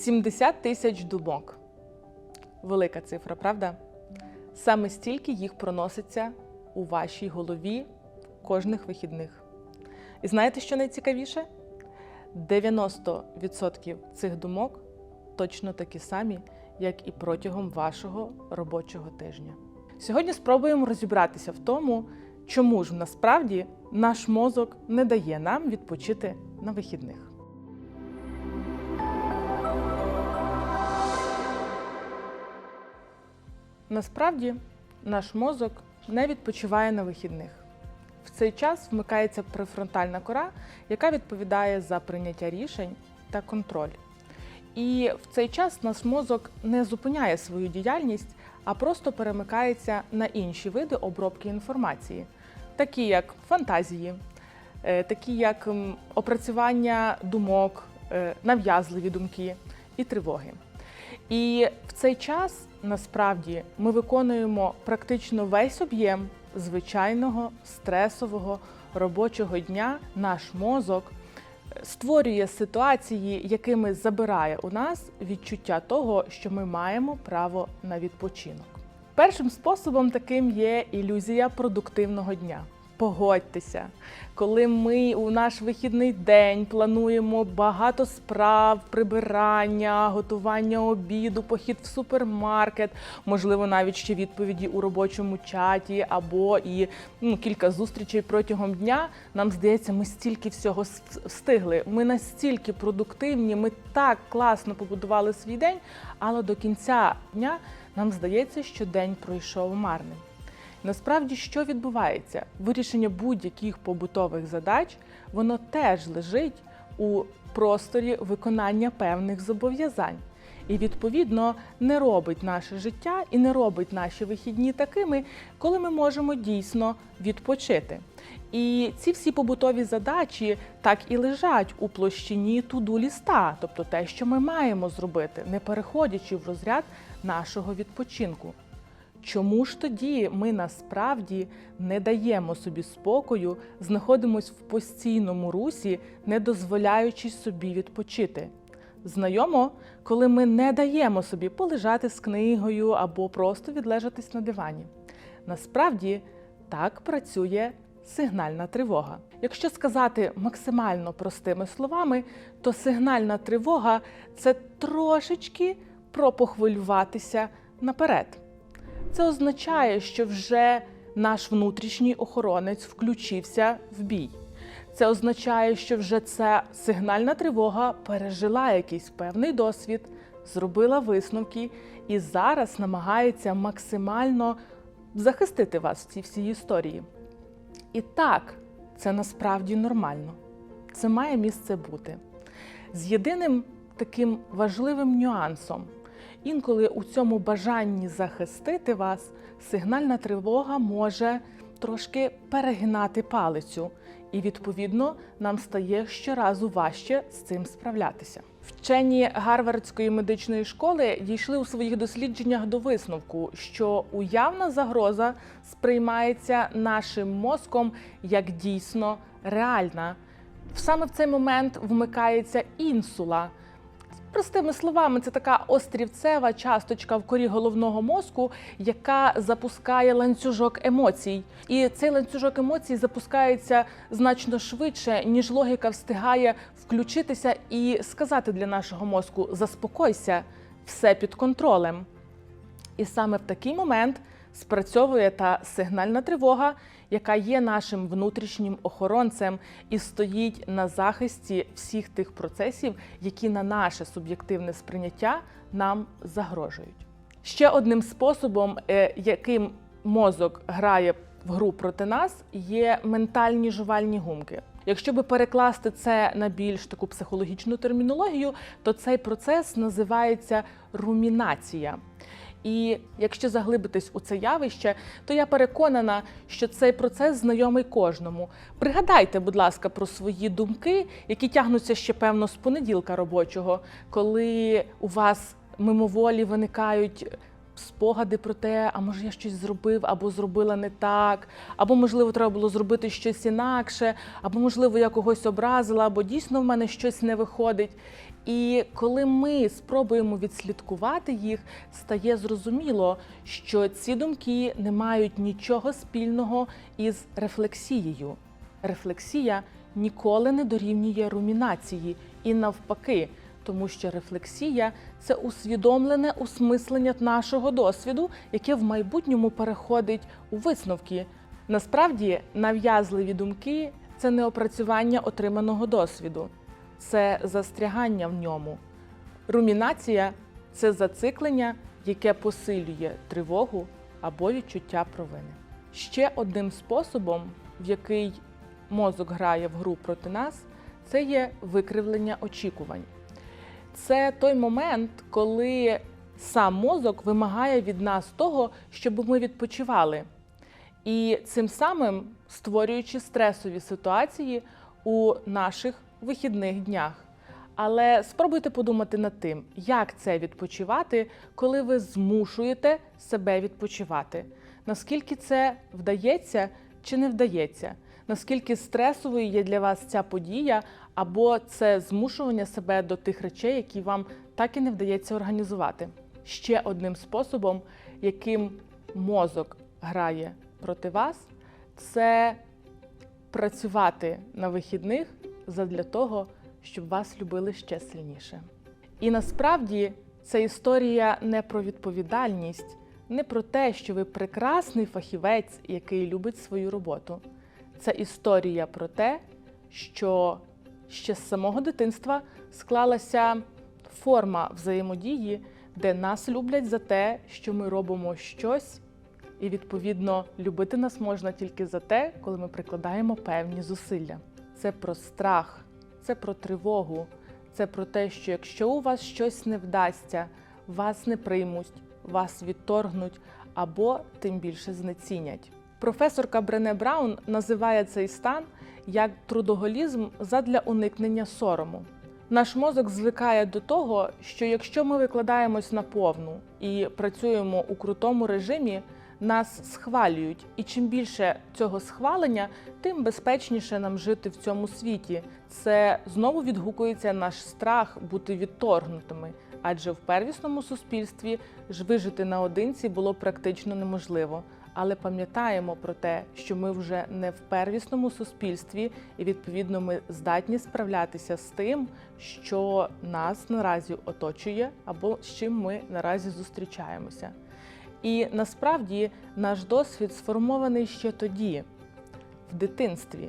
70 тисяч думок. Велика цифра, правда? Саме стільки їх проноситься у вашій голові кожних вихідних. І знаєте, що найцікавіше? 90% цих думок точно такі самі, як і протягом вашого робочого тижня. Сьогодні спробуємо розібратися в тому, чому ж насправді наш мозок не дає нам відпочити на вихідних. Насправді наш мозок не відпочиває на вихідних. В цей час вмикається префронтальна кора, яка відповідає за прийняття рішень та контроль. І в цей час наш мозок не зупиняє свою діяльність, а просто перемикається на інші види обробки інформації, такі як фантазії, е, такі як опрацювання думок, е, нав'язливі думки і тривоги. І в цей час насправді ми виконуємо практично весь об'єм звичайного стресового робочого дня. Наш мозок е, створює ситуації, якими забирає у нас відчуття того, що ми маємо право на відпочинок. Першим способом таким є ілюзія продуктивного дня. Погодьтеся, коли ми у наш вихідний день плануємо багато справ, прибирання, готування обіду, похід в супермаркет, можливо, навіть ще відповіді у робочому чаті або і ну, кілька зустрічей протягом дня. Нам здається, ми стільки всього встигли. Ми настільки продуктивні, ми так класно побудували свій день, але до кінця дня нам здається, що день пройшов марним. Насправді, що відбувається? Вирішення будь-яких побутових задач воно теж лежить у просторі виконання певних зобов'язань. І відповідно не робить наше життя і не робить наші вихідні такими, коли ми можемо дійсно відпочити. І ці всі побутові задачі так і лежать у площині туду ліста, тобто те, що ми маємо зробити, не переходячи в розряд нашого відпочинку. Чому ж тоді ми насправді не даємо собі спокою, знаходимось в постійному русі, не дозволяючи собі відпочити? Знайомо, коли ми не даємо собі полежати з книгою або просто відлежатись на дивані. Насправді так працює сигнальна тривога. Якщо сказати максимально простими словами, то сигнальна тривога це трошечки про похвилюватися наперед. Це означає, що вже наш внутрішній охоронець включився в бій. Це означає, що вже ця сигнальна тривога пережила якийсь певний досвід, зробила висновки і зараз намагається максимально захистити вас в цій всій історії. І так, це насправді нормально. Це має місце бути. З єдиним таким важливим нюансом. Інколи у цьому бажанні захистити вас сигнальна тривога може трошки перегинати палицю, і відповідно нам стає щоразу важче з цим справлятися. Вчені Гарвардської медичної школи дійшли у своїх дослідженнях до висновку, що уявна загроза сприймається нашим мозком як дійсно реальна. Саме в цей момент вмикається інсула. Простими словами, це така острівцева часточка в корі головного мозку, яка запускає ланцюжок емоцій. І цей ланцюжок емоцій запускається значно швидше, ніж логіка встигає включитися і сказати для нашого мозку: заспокойся, все під контролем. І саме в такий момент спрацьовує та сигнальна тривога, яка є нашим внутрішнім охоронцем і стоїть на захисті всіх тих процесів, які на наше суб'єктивне сприйняття нам загрожують. Ще одним способом, е, яким мозок грає в гру проти нас, є ментальні жувальні гумки. Якщо би перекласти це на більш таку психологічну термінологію, то цей процес називається румінація. І якщо заглибитись у це явище, то я переконана, що цей процес знайомий кожному. Пригадайте, будь ласка, про свої думки, які тягнуться ще певно з понеділка робочого, коли у вас мимоволі виникають спогади про те, а може я щось зробив або зробила не так, або можливо треба було зробити щось інакше, або можливо я когось образила, або дійсно в мене щось не виходить. І коли ми спробуємо відслідкувати їх, стає зрозуміло, що ці думки не мають нічого спільного із рефлексією. Рефлексія ніколи не дорівнює румінації і навпаки, тому що рефлексія це усвідомлене усмислення нашого досвіду, яке в майбутньому переходить у висновки. Насправді, нав'язливі думки це не опрацювання отриманого досвіду, це застрягання в ньому. Румінація це зациклення, яке посилює тривогу або відчуття провини. Ще одним способом, в який мозок грає в гру проти нас, це є викривлення очікувань. Це той момент, коли сам мозок вимагає від нас того, щоб ми відпочивали. І цим самим створюючи стресові ситуації у наших вихідних днях. Але спробуйте подумати над тим, як це відпочивати, коли ви змушуєте себе відпочивати. Наскільки це вдається чи не вдається? Наскільки стресовою є для вас ця подія, або це змушування себе до тих речей, які вам так і не вдається організувати? Ще одним способом, яким мозок грає проти вас, це працювати на вихідних задля того, щоб вас любили ще сильніше. І насправді це історія не про відповідальність, не про те, що ви прекрасний фахівець, який любить свою роботу. Це історія про те, що ще з самого дитинства склалася форма взаємодії, де нас люблять за те, що ми робимо щось, і відповідно любити нас можна тільки за те, коли ми прикладаємо певні зусилля. Це про страх, це про тривогу, це про те, що якщо у вас щось не вдасться, вас не приймуть, вас відторгнуть або тим більше знецінять. Професорка Брене Браун називає цей стан як трудоголізм задля уникнення сорому. Наш мозок звикає до того, що якщо ми викладаємось на повну і працюємо у крутому режимі, нас схвалюють. І чим більше цього схвалення, тим безпечніше нам жити в цьому світі. Це знову відгукується наш страх бути відторгнутими, адже в первісному суспільстві вижити наодинці було практично неможливо. Але пам'ятаємо про те, що ми вже не в первісному суспільстві, і відповідно ми здатні справлятися з тим, що нас наразі оточує, або з чим ми наразі зустрічаємося. І насправді наш досвід сформований ще тоді, в дитинстві,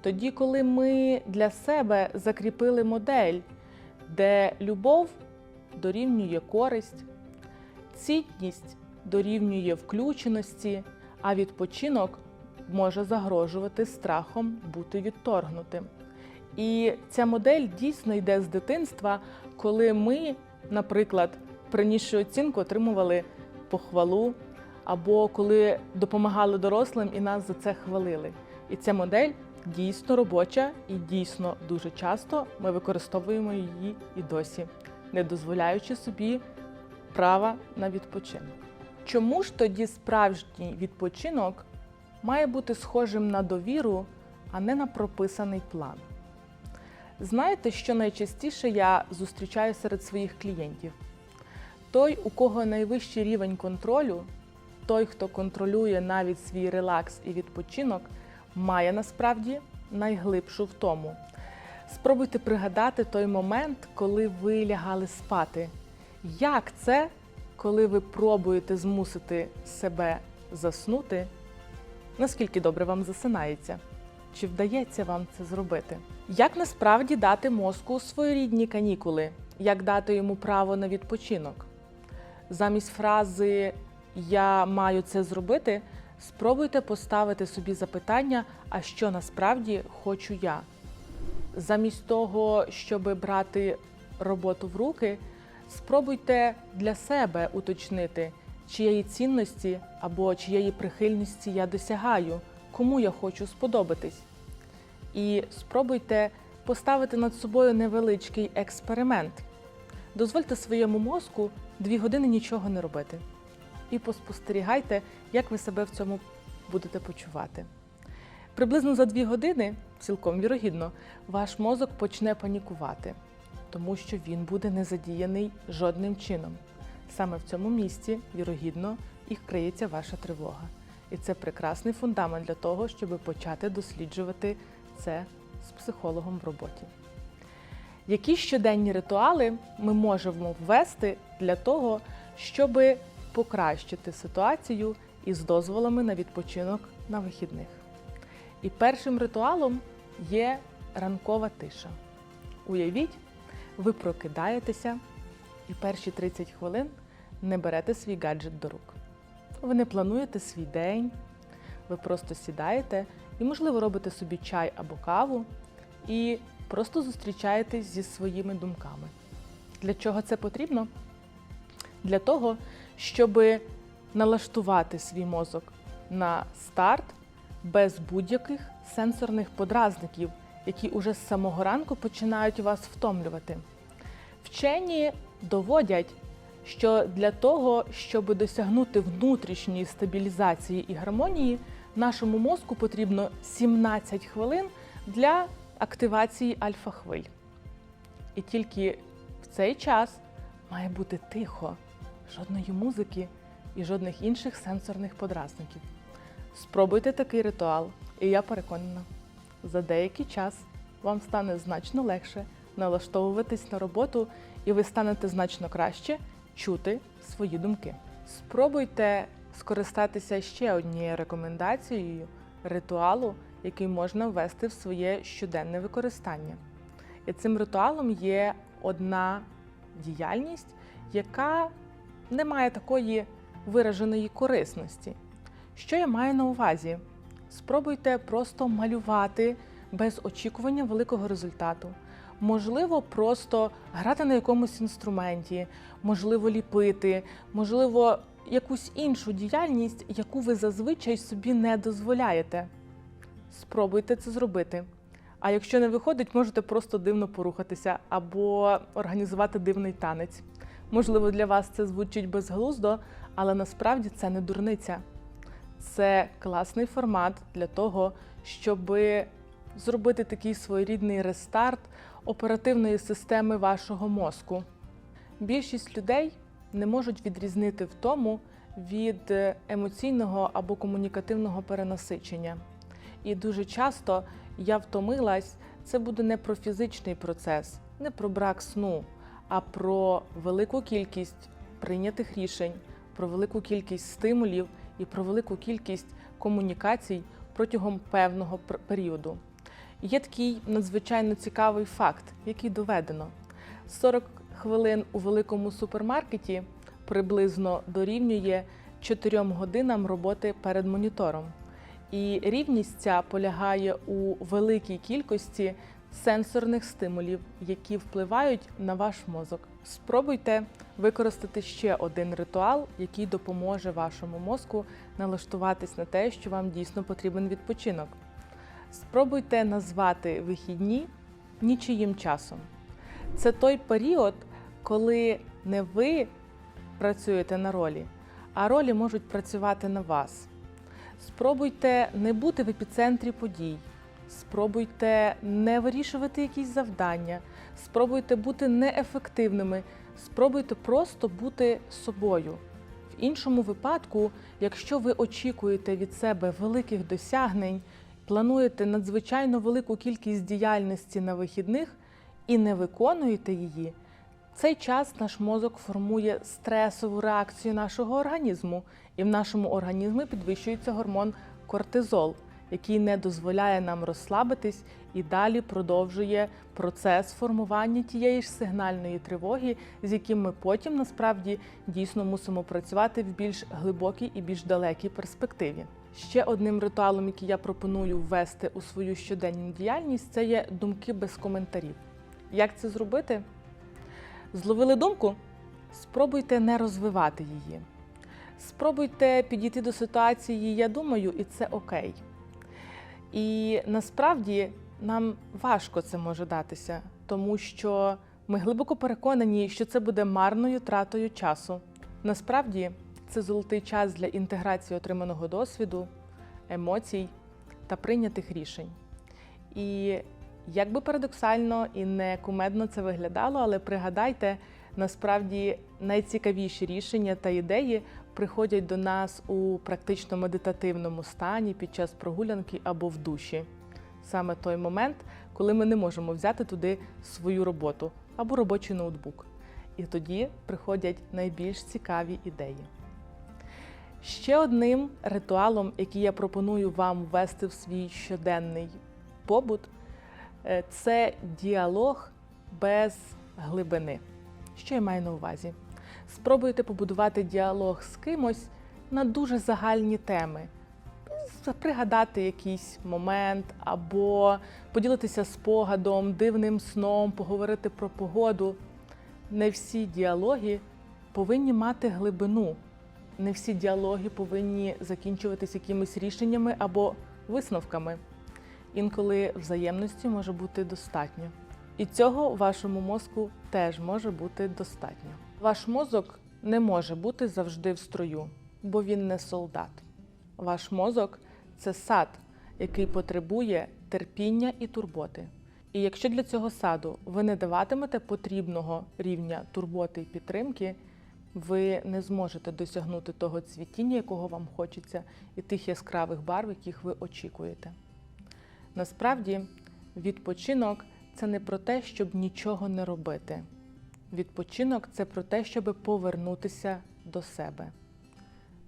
тоді, коли ми для себе закріпили модель, де любов дорівнює користь, цінність дорівнює включеності, а відпочинок може загрожувати страхом бути відторгнутим. І ця модель дійсно йде з дитинства, коли ми, наприклад, принісши оцінку, отримували похвалу, або коли допомагали дорослим і нас за це хвалили. І ця модель дійсно робоча і дійсно дуже часто ми використовуємо її і досі, не дозволяючи собі права на відпочинок. Чому ж тоді справжній відпочинок має бути схожим на довіру, а не на прописаний план? Знаєте, що найчастіше я зустрічаю серед своїх клієнтів? Той, у кого найвищий рівень контролю, той, хто контролює навіть свій релакс і відпочинок, має насправді найглибшу втому. Спробуйте пригадати той момент, коли ви лягали спати. Як це, коли ви пробуєте змусити себе заснути? Наскільки добре вам засинається? Чи вдається вам це зробити? Як насправді дати мозку своєрідні канікули? Як дати йому право на відпочинок? Замість фрази Я маю це зробити, спробуйте поставити собі запитання, а що насправді хочу я. Замість того, щоб брати роботу в руки, спробуйте для себе уточнити, чиєї цінності або чиєї прихильності я досягаю, кому я хочу сподобатись. І спробуйте поставити над собою невеличкий експеримент. Дозвольте своєму мозку дві години нічого не робити. І поспостерігайте, як ви себе в цьому будете почувати. Приблизно за дві години, цілком вірогідно, ваш мозок почне панікувати. тому що він буде не задіяний жодним чином. Саме в цьому місці, вірогідно, і криється ваша тривога. І це прекрасний фундамент для того, щоб почати досліджувати це з психологом в роботі. Які щоденні ритуали ми можемо ввести для того, щоб покращити ситуацію із дозволами на відпочинок на вихідних? І першим ритуалом є ранкова тиша. Уявіть, ви прокидаєтеся і перші 30 хвилин не берете свій гаджет до рук. Ви не плануєте свій день, ви просто сідаєте і, можливо, робите собі чай або каву і просто зустрічаєтесь зі своїми думками. Для чого це потрібно? Для того, щоб налаштувати свій мозок на старт без будь-яких сенсорних подразників, які уже з самого ранку починають вас втомлювати. Вчені доводять, що для того, щоб досягнути внутрішньої стабілізації і гармонії, нашому мозку потрібно 17 хвилин для активації альфа-хвиль. І тільки в цей час має бути тихо, жодної музики і жодних інших сенсорних подразників. Спробуйте такий ритуал, і я переконана, за деякий час вам стане значно легше налаштовуватись на роботу, і ви станете значно краще чути свої думки. Спробуйте скористатися ще однією рекомендацією ритуалу, який можна ввести в своє щоденне використання. І цим ритуалом є одна діяльність, яка не має такої вираженої корисності. Що я маю на увазі? Спробуйте просто малювати без очікування великого результату. Можливо, просто грати на якомусь інструменті, можливо, ліпити, можливо, якусь іншу діяльність, яку ви зазвичай собі не дозволяєте. Спробуйте це зробити. А якщо не виходить, можете просто дивно порухатися або організувати дивний танець. Можливо, для вас це звучить безглуздо, але насправді це не дурниця. Це класний формат для того, щоб зробити такий своєрідний рестарт оперативної системи вашого мозку. Більшість людей не можуть відрізнити в тому від емоційного або комунікативного перенасичення. І дуже часто я втомилась, це буде не про фізичний процес, не про брак сну, а про велику кількість прийнятих рішень, про велику кількість стимулів і про велику кількість комунікацій протягом певного періоду. Є такий надзвичайно цікавий факт, який доведено: 40 хвилин у великому супермаркеті приблизно дорівнює 4 годинам роботи перед монітором. І рівність ця полягає у великій кількості сенсорних стимулів, які впливають на ваш мозок. Спробуйте використати ще один ритуал, який допоможе вашому мозку налаштуватись на те, що вам дійсно потрібен відпочинок. Спробуйте назвати вихідні нічиїм часом. Це той період, коли не ви працюєте на ролі, а ролі можуть працювати на вас. Спробуйте не бути в епіцентрі подій. Спробуйте не вирішувати якісь завдання, спробуйте бути неефективними, спробуйте просто бути собою. В іншому випадку, якщо ви очікуєте від себе великих досягнень, плануєте надзвичайно велику кількість діяльності на вихідних і не виконуєте її, цей час наш мозок формує стресову реакцію нашого організму, і в нашому організмі підвищується гормон кортизол, який не дозволяє нам розслабитись і далі продовжує процес формування тієї ж сигнальної тривоги, з яким ми потім насправді дійсно мусимо працювати в більш глибокій і більш далекій перспективі. Ще одним ритуалом, який я пропоную ввести у свою щоденну діяльність, це є думки без коментарів. Як це зробити? Зловили думку? Спробуйте не розвивати її. Спробуйте підійти до ситуації, я думаю, і це окей. І насправді нам важко це може датися, тому що ми глибоко переконані, що це буде марною тратою часу. Насправді це золотий час для інтеграції отриманого досвіду, емоцій та прийнятих рішень. І Як би парадоксально і не кумедно це виглядало, але пригадайте, насправді найцікавіші рішення та ідеї приходять до нас у практично медитативному стані під час прогулянки або в душі. Саме той момент, коли ми не можемо взяти туди свою роботу або робочий ноутбук. І тоді приходять найбільш цікаві ідеї. Ще одним ритуалом, який я пропоную вам ввести в свій щоденний побут, це діалог без глибини. Що я маю на увазі? Спробуйте побудувати діалог з кимось на дуже загальні теми, пригадати якийсь момент, або поділитися спогадом, дивним сном, поговорити про погоду. Не всі діалоги повинні мати глибину. Не всі діалоги повинні закінчуватися якимись рішеннями або висновками. Інколи взаємності може бути достатньо. І цього вашому мозку теж може бути достатньо. Ваш мозок не може бути завжди в строю, бо він не солдат. Ваш мозок це сад, який потребує терпіння і турботи. І якщо для цього саду ви не даватимете потрібного рівня турботи і підтримки, ви не зможете досягнути того цвітіння, якого вам хочеться, і тих яскравих барв, яких ви очікуєте. Насправді, відпочинок це не про те, щоб нічого не робити. Відпочинок це про те, щоб повернутися до себе.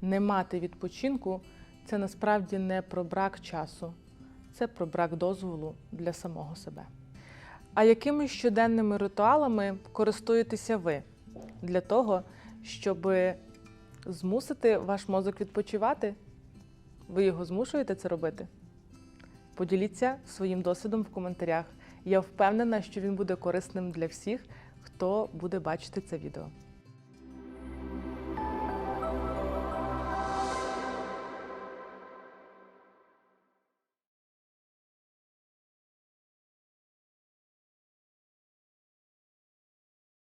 Не мати відпочинку це насправді не про брак часу, це про брак дозволу для самого себе. А якими щоденними ритуалами користуєтеся ви для того, щоб змусити ваш мозок відпочивати? Ви його змушуєте це робити? Поділіться своїм досвідом в коментарях. Я впевнена, що він буде корисним для всіх, хто буде бачити це відео.